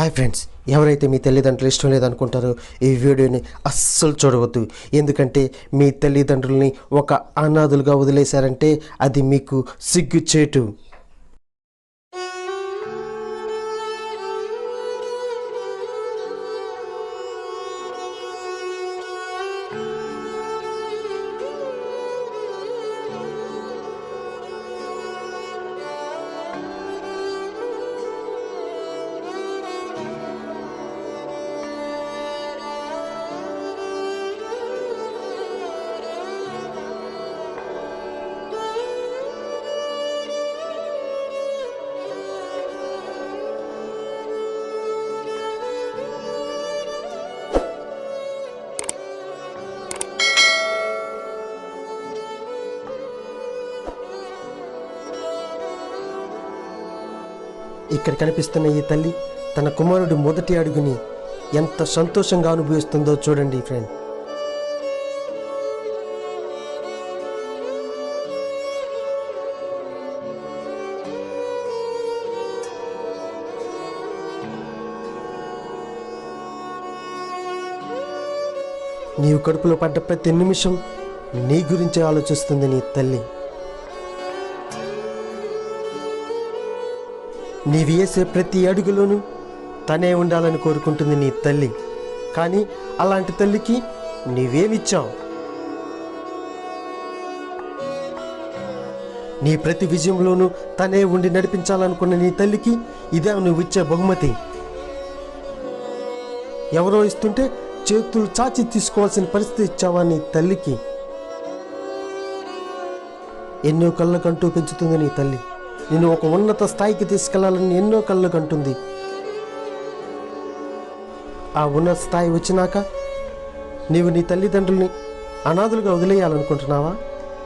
Hi friends ఎవరైతే మీ తల్లిదండ్రులు ఇష్టం లేదనుకుంటారో ఈ వీడియోని అస్సలు చూడవద్దు. ఎందుకంటే మీ తల్లిదండ్రుల్ని ఒక అనాథులుగా వదిలేశారంటే అది మీకు సిగ్గుచేటు. ఇక్కడ కనిపిస్తున్న ఈ తల్లి తన కుమారుడి మొదటి అడుగుని ఎంత సంతోషంగా అనుభవిస్తుందో చూడండి ఫ్రెండ్ నీవు కడుపులో పడ్డ ప్రతి నిమిషం నీ గురించి ఆలోచిస్తుంది నీ తల్లి. నీవు వేసే ప్రతి అడుగులోనూ తనే ఉండాలని కోరుకుంటుంది నీ తల్లి. కానీ అలాంటి తల్లికి నీవేమిచ్చావు? నీ ప్రతి విజయంలోనూ తనే ఉండి నడిపించాలనుకున్న నీ తల్లికి ఇదే నువ్వు ఇచ్చే బహుమతి. ఎవరో ఇస్తుంటే చేతులు చాచి తీసుకోవాల్సిన పరిస్థితి ఇచ్చావా నీ తల్లికి? ఎన్నో కళ్ళకంటూ పెంచుతుంది నీ తల్లి. నిన్ను ఒక ఉన్నత స్థాయికి తీసుకెళ్ళాలని ఎన్నో కళ్ళు కంటుంది ఆ ఉన్నత స్థాయి వచ్చినాక నీవు నీ తల్లిదండ్రుల్ని అనాథులుగా వదిలేయాలనుకుంటున్నావా?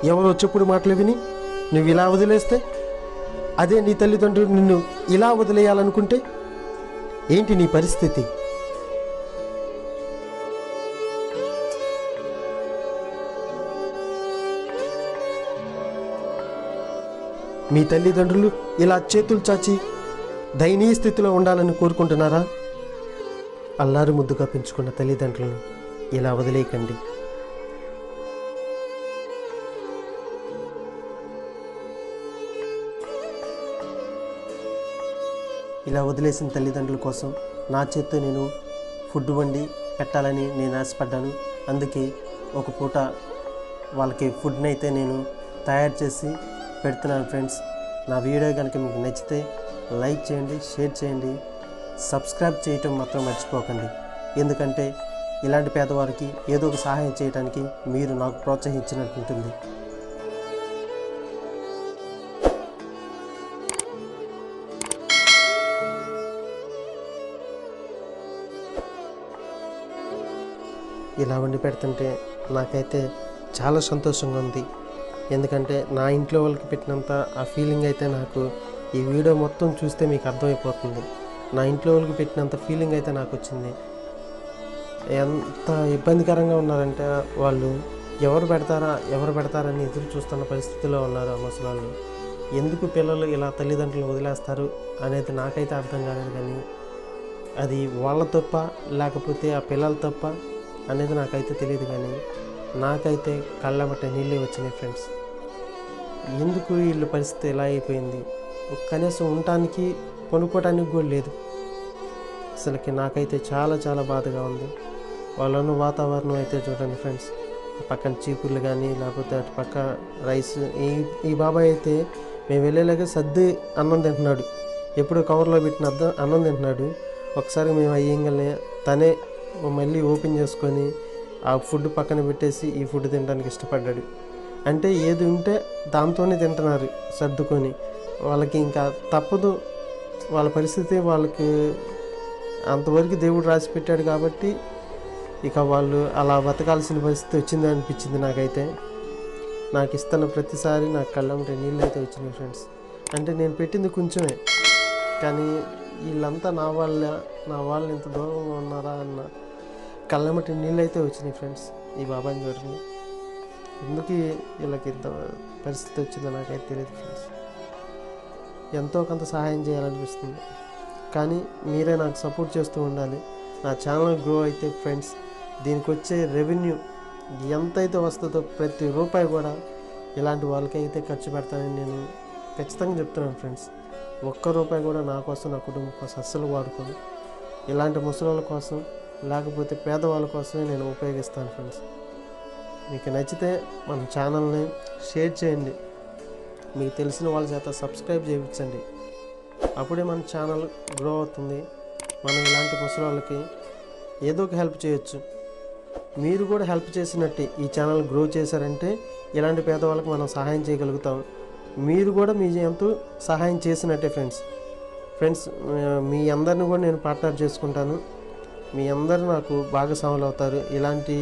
ఎవరో చెప్పుడు మాటలు విని నువ్వు ఇలా వదిలేస్తే అదే నీ తల్లిదండ్రులు నిన్ను ఇలా వదిలేయాలనుకుంటే ఏంటి నీ పరిస్థితి? మీ తల్లిదండ్రులు ఇలా చేతులు చాచి దయనీయ స్థితిలో ఉండాలని కోరుకుంటున్నారా? అల్లారు ముద్దుగా పెంచుకున్న తల్లిదండ్రులను ఇలా వదిలేయకండి. ఇలా వదిలేసిన తల్లిదండ్రుల కోసం నా చేత్తో నేను ఫుడ్ వండి పెట్టాలని నేను ఆశపడ్డాను. అందుకే ఒక పూట వాళ్ళకి ఫుడ్ని అయితే నేను తయారు చేసి పెడుతున్నాను ఫ్రెండ్స్. నా వీడియో కనుక మీకు నచ్చితే లైక్ చేయండి షేర్ చేయండి సబ్స్క్రైబ్ చేయటం మాత్రం మర్చిపోకండి. ఎందుకంటే ఇలాంటి పేదవారికి ఏదో ఒక సహాయం చేయడానికి మీరు నాకు ప్రోత్సహించినట్టు ఉంటుంది. ఇలా వండి పెడుతుంటే నాకైతే చాలా సంతోషంగా ఉంది. ఎందుకంటే నా ఇంట్లో వాళ్ళకి పెట్టినంత ఆ ఫీలింగ్ అయితే నాకు ఈ వీడియో మొత్తం చూస్తే మీకు అర్థమైపోతుంది. నా ఇంట్లో వాళ్ళకి పెట్టినంత ఫీలింగ్ అయితే నాకు వచ్చింది ఎంత ఇబ్బందికరంగా ఉన్నారంటే వాళ్ళు ఎవరు పెడతారా ఎవరు పెడతారని ఎదురు చూస్తున్న పరిస్థితిలో ఉన్నారు ఆ ముసలాళ్ళు. ఎందుకు పిల్లలు ఇలా తల్లిదండ్రులు వదిలేస్తారు అనేది నాకైతే అర్థం కాలేదు కానీ అది వాళ్ళ తప్ప లేకపోతే ఆ పిల్లల తప్ప అనేది నాకైతే తెలియదు కానీ నాకైతే కళ్ళబట్ట నీళ్ళే వచ్చినాయి ఫ్రెండ్స్. ఎందుకు వీళ్ళ పరిస్థితి ఎలా అయిపోయింది? కనీసం ఉండటానికి కొనుక్కోవడానికి కూడా లేదు. అసలుకి నాకైతే చాలా చాలా బాధగా ఉంది. వాళ్ళను వాతావరణం అయితే చూడండి ఫ్రెండ్స్. పక్కన చీపుర్లు కానీ లేకపోతే అటు పక్క రైస్ ఈ ఈ బాబాయ్ అయితే మేము వెళ్ళేలాగా సర్ది అన్నం తింటున్నాడు. ఎప్పుడు కవర్లో పెట్టిన అన్నం తింటున్నాడు. ఒకసారి మేము అయ్యంగానే తనే మళ్ళీ ఓపెన్ చేసుకొని ఆ ఫుడ్ పక్కన పెట్టేసి ఈ ఫుడ్ తినడానికి ఇష్టపడ్డాడు. అంటే ఏది ఉంటే దాంతోనే తింటున్నారు సర్దుకొని. వాళ్ళకి ఇంకా తప్పదు. వాళ్ళ పరిస్థితి వాళ్ళకి అంతవరకు దేవుడు రాసి పెట్టాడు కాబట్టి ఇక వాళ్ళు అలా బతకాల్సిన పరిస్థితి వచ్చింది అనిపించింది నాకైతే. నాకు ఇస్తున్న ప్రతిసారి నాకు కళ్ళంటే నీళ్ళు అయితే వచ్చినాయి ఫ్రెండ్స్. అంటే నేను పెట్టింది కొంచెమే. కానీ వీళ్ళంతా నా వాళ్ళ నా వాళ్ళు ఇంత దూరంగా ఉన్నారా అన్న కళ్ళమటి నీళ్ళు అయితే వచ్చినాయి ఫ్రెండ్స్ ఈ బాబాని చూడండి ఎందుకు వీళ్ళకి ఇంత పరిస్థితి వచ్చిందో నాకైతే తెలియదు ఫ్రెండ్స్ ఎంతో కొంత సహాయం చేయాలనిపిస్తుంది. కానీ మీరే నాకు సపోర్ట్ చేస్తూ ఉండాలి. నా ఛానల్ గ్రో అయితే ఫ్రెండ్స్ దీనికి వచ్చే రెవెన్యూ ఎంతైతే వస్తుందో ప్రతి రూపాయి కూడా ఇలాంటి వాళ్ళకైతే ఖర్చు పెడతానని నేను ఖచ్చితంగా చెప్తున్నాను ఫ్రెండ్స్ ఒక్క రూపాయి కూడా నా కోసం నా కుటుంబం కోసం అస్సలు వాడుకోను. ఇలాంటి ముసలి కోసం లేకపోతే పేదవాళ్ళ కోసమే నేను ఉపయోగిస్తాను ఫ్రెండ్స్ మీకు నచ్చితే మన ఛానల్ని షేర్ చేయండి. మీకు తెలిసిన వాళ్ళ చేత సబ్స్క్రైబ్ చేయించండి. అప్పుడే మన ఛానల్ గ్రో అవుతుంది. మనం ఇలాంటి ముసలి వాళ్ళకి ఏదో ఒక హెల్ప్ చేయొచ్చు. మీరు కూడా హెల్ప్ చేసినట్టే ఈ ఛానల్ గ్రో చేశారంటే ఇలాంటి పేదవాళ్ళకి మనం సహాయం చేయగలుగుతాం. మీరు కూడా మీ ఎంతో సహాయం చేసినట్టే ఫ్రెండ్స్ ఫ్రెండ్స్ మీ అందరిని కూడా నేను పార్ట్నర్ చేసుకుంటాను. మీ అందరు నాకు భాగస్వాములు అవుతారు ఇలాంటి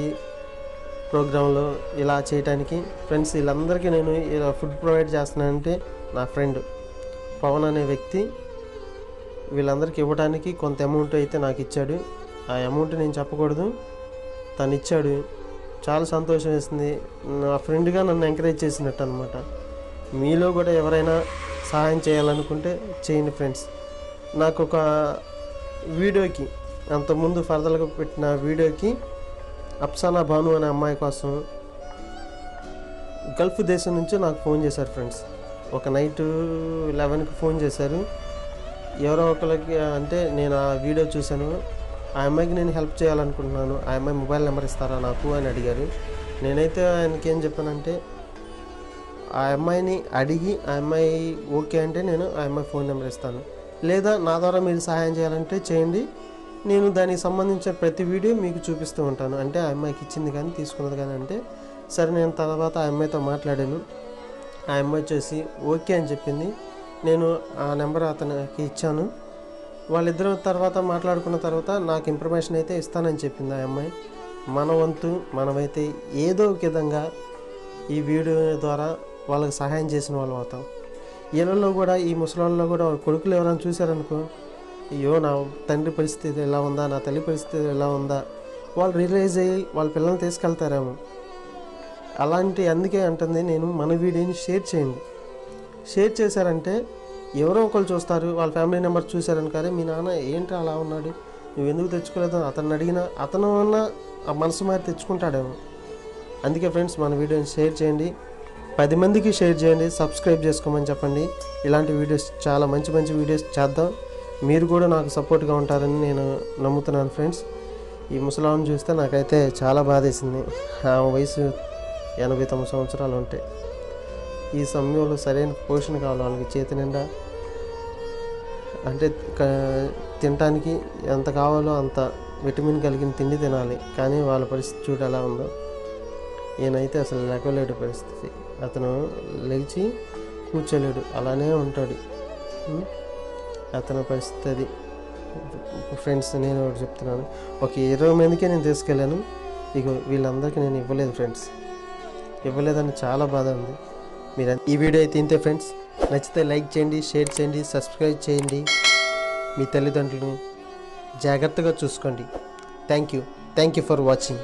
ప్రోగ్రాంలో ఇలా చేయడానికి ఫ్రెండ్స్ వీళ్ళందరికీ నేను ఇలా ఫుడ్ ప్రొవైడ్ చేస్తున్నానంటే నా ఫ్రెండ్ పవన్ అనే వ్యక్తి వీళ్ళందరికీ ఇవ్వడానికి కొంత అమౌంట్ అయితే నాకు ఇచ్చాడు. ఆ అమౌంట్ నేను చెప్పకూడదు. తను ఇచ్చాడు. చాలా సంతోషం వేసింది. నా ఫ్రెండ్గా నన్ను ఎంకరేజ్ చేసినట్టు అనమాట మీలో కూడా ఎవరైనా సహాయం చేయాలనుకుంటే చేయండి ఫ్రెండ్స్. నాకు ఒక వీడియోకి అంతకుముందు ఫర్దర్గా పెట్టిన వీడియోకి అప్సానా భాను అనే అమ్మాయి కోసం గల్ఫ్ దేశం నుంచి నాకు ఫోన్ చేశారు ఫ్రెండ్స్. ఒక నైట్ లెవెన్కి ఫోన్ చేశారు. ఎవరో ఒకరికి అంటే నేను ఆ వీడియో చూశాను. ఆ అమ్మాయికి నేను హెల్ప్ చేయాలనుకుంటున్నాను. ఆ అమ్మాయి మొబైల్ నెంబర్ ఇస్తారా నాకు అని అడిగారు. నేనైతే ఆయనకి ఏం చెప్పానంటే ఆ అమ్మాయిని అడిగి ఆ అమ్మాయి ఓకే అంటే నేను ఆ అమ్మాయి ఫోన్ నెంబర్ ఇస్తాను. లేదా నా ద్వారా మీరు సహాయం చేయాలంటే చేయండి. నేను దానికి సంబంధించిన ప్రతి వీడియో మీకు చూపిస్తూ ఉంటాను. అంటే ఆ అమ్మాయికి ఇచ్చింది కానీ తీసుకున్నది కానీ అంటే సరే నేను తర్వాత ఆ అమ్మాయితో మాట్లాడాను. ఆ అమ్మాయి వచ్చేసి ఓకే అని చెప్పింది. నేను ఆ నెంబర్ అతనికి ఇచ్చాను. వాళ్ళిద్దరు తర్వాత మాట్లాడుకున్న తర్వాత నాకు ఇన్ఫర్మేషన్ అయితే ఇస్తానని చెప్పింది ఆ అమ్మాయి. మన వంతు మనమైతే ఏదో ఒక విధంగా ఈ వీడియో ద్వారా వాళ్ళకి సహాయం చేసిన వాళ్ళు అవుతాం. ఇళ్ళల్లో కూడా ఈ ముసలాళ్ళలో కూడా వాళ్ళ కొడుకులు ఎవరైనా చూశారనుకో అయ్యో నా తండ్రి పరిస్థితి ఎలా ఉందా? నా తల్లి పరిస్థితి ఎలా ఉందా? వాళ్ళు రియలైజ్ అయ్యి వాళ్ళ పిల్లల్ని తీసుకెళ్తారేమో. అలాంటి అందుకే అంటుంది నేను మన వీడియోని షేర్ చేయండి. షేర్ చేశారంటే ఎవరో ఒకరు చూస్తారు వాళ్ళ ఫ్యామిలీ నెంబర్ చూశారనుకారే మీ నాన్న ఏంటి అలా ఉన్నాడు? నువ్వు ఎందుకు తెచ్చుకోలేదు? అతను అడిగినా అతను అన్న ఆ మనసు మారి తెచ్చుకుంటాడేమో. అందుకే ఫ్రెండ్స్ మన వీడియోని షేర్ చేయండి. పది మందికి షేర్ చేయండి. సబ్స్క్రైబ్ చేసుకోమని చెప్పండి. ఇలాంటి వీడియోస్ చాలా మంచి మంచి వీడియోస్ చేద్దాం. మీరు కూడా నాకు సపోర్ట్గా ఉంటారని నేను నమ్ముతున్నాను ఫ్రెండ్స్. ఈ ముసలామని చూస్తే నాకైతే చాలా బాధేసింది. ఆ వయసు ఎనభై తొమ్మిది సంవత్సరాలు ఉంటాయి ఈ సమయంలో సరైన పోషణ కావాలి వాళ్ళకి చేతి నిండా. అంటే తినటానికి ఎంత కావాలో అంత విటమిన్ కలిగిన తిండి తినాలి. కానీ వాళ్ళ పరిస్థితి చూడు ఎలా ఉందో. ఈయనైతే అసలు లేకలేడు పరిస్థితి. అతను లేచి కూర్చోలేడు. అలానే ఉంటాడు. అతని పరిస్థితి. అది ఫ్రెండ్స్ నేను ఒకటి చెప్తున్నాను. ఒక ఇరవై మందికే నేను తీసుకెళ్ళాను. ఇక వీళ్ళందరికీ నేను ఇవ్వలేదు ఫ్రెండ్స్. ఇవ్వలేదని చాలా బాధ ఉంది. మీరు ఈ వీడియో అయితే ఇంతే ఫ్రెండ్స్. నచ్చితే లైక్ చేయండి షేర్ చేయండి సబ్స్క్రైబ్ చేయండి. మీ తల్లిదండ్రులను జాగ్రత్తగా చూసుకోండి. Thank you. Thank you for watching.